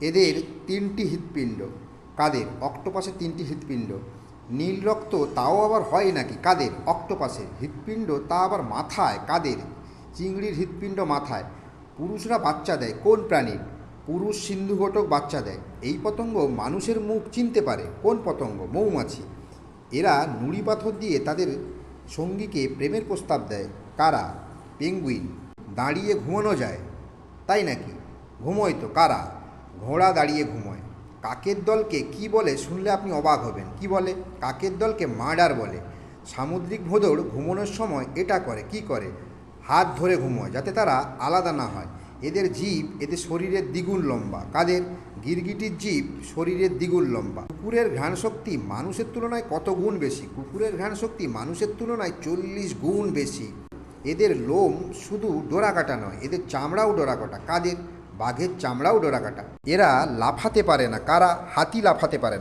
এদের তিনটি হৃৎপিণ্ড। কাদের? অক্টোপাসের তিনটি হৃৎপিণ্ড। নীল রক্ত তাও আবার হয় নাকি? কাদের? অক্টোপাসের হৃৎপিণ্ড তা আবার মাথায়? কাদের? চিংড়ির হৃৎপিণ্ড মাথায়। পুরুষরা বাচ্চা দেয়। কোন প্রাণীর পুরুষ সিন্ধু ঘটক বাচ্চা দেয়। এই পতঙ্গ মানুষের মুখ চিনতে পারে। কোন পতঙ্গ? মৌমাছি। এরা নুড়ি পাথর দিয়ে তাদের সঙ্গীকে প্রেমের প্রস্তাব দেয়। কারা? পেঙ্গুইন। দাঁড়িয়ে ঘুমানো যায়। তাই নাকি? ঘুমোয় তো। কারা? ঘোড়া দাঁড়িয়ে ঘুমোয়। কাকের দলকে কি বলে শুনলে আপনি অবাক হবেন। কি বলে? কাকের দলকে মার্ডার বলে। সামুদ্রিক ভোঁদড় ঘুমানোর সময় এটা করে, কি করে? হাত ধরে ঘুমোয় যাতে তারা আলাদা না হয়। এদের জীব এদের শরীরের দ্বিগুণ লম্বা। কাদের? গিরগিটির জীব শরীরের দ্বিগুণ লম্বা। কুকুরের ঘ্রাণ শক্তি মানুষের তুলনায় কত গুণ বেশি? কুকুরের ঘ্রাণ শক্তি মানুষের তুলনায় চল্লিশ গুণ বেশি। এদের লোম শুধু ডোরাকাটা নয়, এদের চামড়াও ডোরাকাটা। কাদের? বাঘের চামড়াও ডোরাকাটা। এরা লাফাতে পারে না কারা হাতি লাফাতে পারে না।